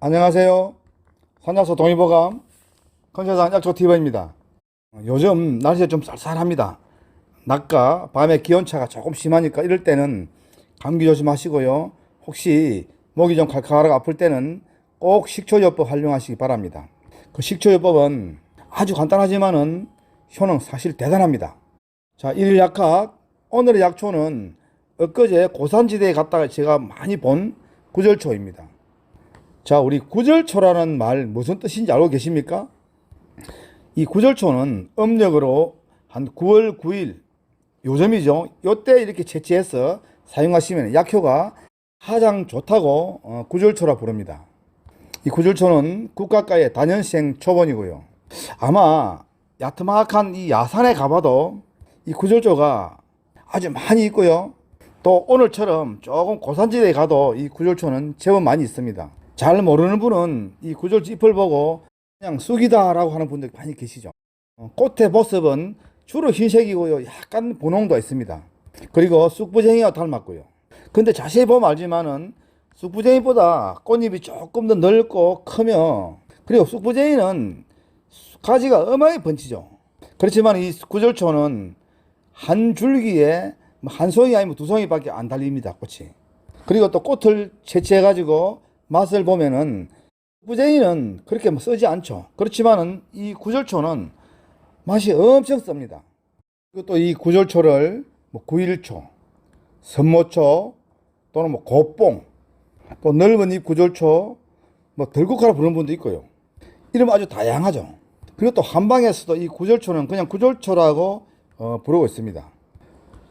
안녕하세요. 산야서 동의보감 컨세상 약초TV입니다. 요즘 날씨가 좀 쌀쌀합니다. 낮과 밤의 기온차가 조금 심하니까 이럴 때는 감기 조심하시고요. 혹시 목이 좀 칼칼하고 아플 때는 꼭 식초요법 활용하시기 바랍니다. 그 식초요법은 아주 간단하지만은 효능 사실 대단합니다. 자, 일일 약학 오늘의 약초는 엊그제 고산지대에 갔다가 제가 많이 본 구절초입니다. 자, 우리 구절초라는 말 무슨 뜻인지 알고 계십니까? 이 구절초는 음력으로 한 9월 9일 요즘이죠. 요때 이렇게 채취해서 사용하시면 약효가 가장 좋다고 어, 구절초라 부릅니다. 이 구절초는 국가가의 단연생 초본이고요. 아마 야트막한 이 야산에 가봐도 이 구절초가 아주 많이 있고요. 또 오늘처럼 조금 고산지대에 가도 이 구절초는 제법 많이 있습니다. 잘 모르는 분은 이 구절초 잎을 보고 그냥 쑥이다라고 하는 분들 많이 계시죠. 어, 꽃의 모습은 주로 흰색이고요. 약간 분홍도 있습니다. 그리고 쑥부쟁이와 닮았고요. 근데 자세히 보면 알지만은 쑥부쟁이보다 꽃잎이 조금 더 넓고 크며 그리고 쑥부쟁이는 가지가 어마하게 번지죠. 그렇지만 이 구절초는 한 줄기에 뭐한 송이 아니면 두 송이밖에 안 달립니다. 꽃이. 그리고 또 꽃을 채취해 가지고 맛을 보면은 부쟁이는 그렇게 뭐 쓰지 않죠. 그렇지만은 이 구절초는 맛이 엄청 씁니다. 그리고 또 이 구절초를 뭐 구일초, 선모초 또는 뭐 곱봉, 또 넓은 잎 구절초, 뭐 들국화라 부르는 분도 있고요. 이름 아주 다양하죠. 그리고 또 한방에서도 이 구절초는 그냥 구절초라고 어, 부르고 있습니다.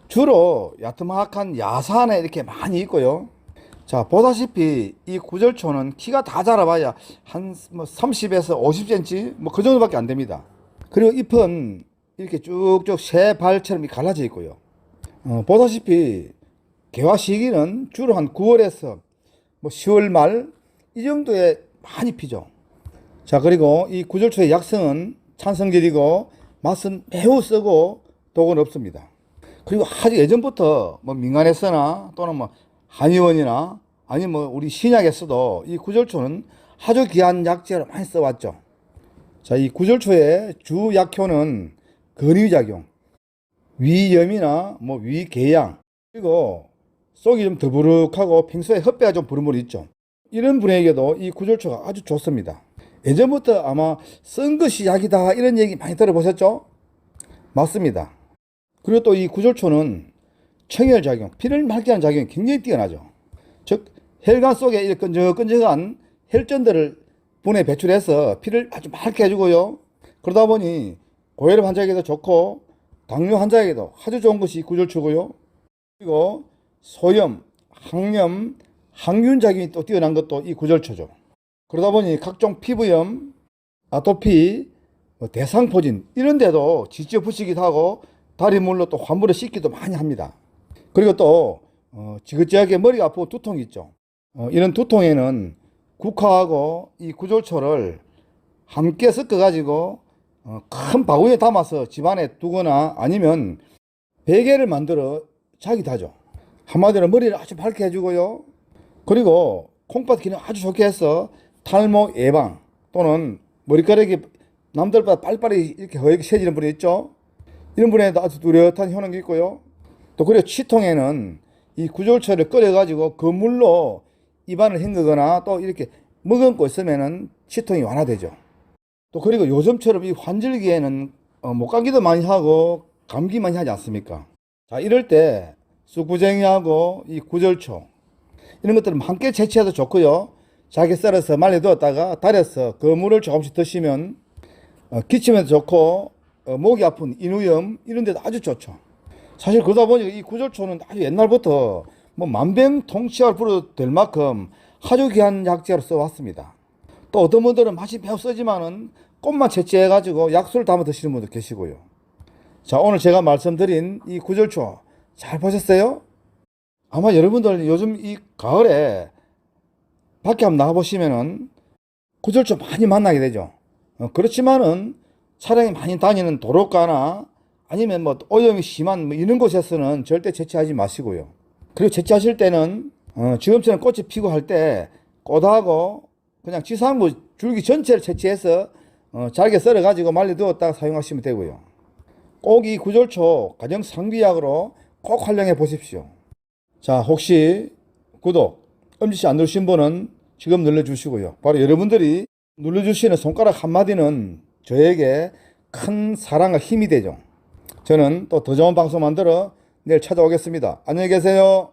주로 야트막한 야산에 이렇게 많이 있고요. 자, 보다시피 이 구절초는 키가 다 자라봐야 한 뭐 30에서 50cm 뭐 그 정도밖에 안 됩니다. 그리고 잎은 이렇게 쭉쭉 새 발처럼 갈라져 있고요. 어, 보다시피 개화 시기는 주로 한 9월에서 뭐 10월 말 이 정도에 많이 피죠. 자, 그리고 이 구절초의 약성은 찬성질이고 맛은 매우 쓰고 독은 없습니다. 그리고 아주 예전부터 뭐 민간에서나 또는 뭐 한의원이나 아니면 뭐 우리 신약에서도 이 구절초는 아주 귀한 약재로 많이 써왔죠. 자, 이 구절초의 주 약효는 근위작용, 위염이나 뭐 위궤양, 그리고 속이 좀 더부룩하고 평소에 헛배가 좀 부른 분이 있죠. 이런 분에게도 이 구절초가 아주 좋습니다. 예전부터 아마 쓴 것이 약이다 이런 얘기 많이 들어보셨죠? 맞습니다. 그리고 또 이 구절초는 청열 작용, 피를 맑게 하는 작용이 굉장히 뛰어나죠. 즉 혈관 속에 이 끈적끈적한 혈전들을 분해 배출해서 피를 아주 맑게 해주고요. 그러다 보니 고혈압 환자에게도 좋고 당뇨 환자에게도 아주 좋은 것이 이 구절초고요. 그리고 소염, 항염, 항균 작용이 또 뛰어난 것도 이 구절초죠. 그러다 보니 각종 피부염, 아토피, 뭐 대상포진 이런 데도 직접 붙이기도 하고 다리 물로 또 환물을 씻기도 많이 합니다. 그리고 또 어, 지긋지하게 머리가 아프고 두통이 있죠. 어, 이런 두통에는 국화하고 이 구절초를 함께 섞어 가지고 어, 큰 바구니에 담아서 집안에 두거나 아니면 베개를 만들어 자기도 하죠. 한마디로 머리를 아주 밝게 해주고요. 그리고 콩팥 기능 아주 좋게 해서 탈모 예방 또는 머리카락이 남들보다 빨리빨리 이렇게 허옇게 새지는 분이 있죠. 이런 분에도 아주 뚜렷한 효능이 있고요. 또 그리고 치통에는 이 구절초를 끓여가지고 그 물로 입안을 헹구거나 또 이렇게 머금고 있으면은 치통이 완화되죠. 또 그리고 요즘처럼 이 환절기에는 어, 목감기도 많이 하고 감기 많이 하지 않습니까? 자, 이럴 때 쑥부쟁이하고 이 구절초 이런 것들은 함께 채취해도 좋고요. 자기 썰어서 말려두었다가 달여서 그 물을 조금씩 드시면 어, 기침에도 좋고 어, 목이 아픈 인후염 이런 데도 아주 좋죠. 사실 그러다 보니까 이 구절초는 아주 옛날부터 뭐 만병통치약 불러도 될 만큼 아주 귀한 약재로 써왔습니다. 또 어떤 분들은 맛이 매우 쓰지만은 꽃만 채취해가지고 약수를 담아 드시는 분도 계시고요. 자, 오늘 제가 말씀드린 이 구절초 잘 보셨어요? 아마 여러분들 요즘 이 가을에 밖에 한번 나가보시면은 구절초 많이 만나게 되죠. 어, 그렇지만은 차량이 많이 다니는 도로가나 아니면 뭐 오염이 심한 뭐 이런 곳에서는 절대 채취하지 마시고요. 그리고 채취하실 때는 어, 지금처럼 꽃이 피고 할 때 꽃하고 그냥 지상부 줄기 전체를 채취해서 어, 잘게 썰어 가지고 말려두었다가 사용하시면 되고요. 꼭이 구절초 가정 상비약으로 꼭 활용해 보십시오. 자, 혹시 구독, 엄지시 안 누르신 분은 지금 눌러주시고요. 바로 여러분들이 눌러주시는 손가락 한마디는 저에게 큰 사랑과 힘이 되죠. 저는 또 더 좋은 방송 만들어 내일 찾아오겠습니다. 안녕히 계세요.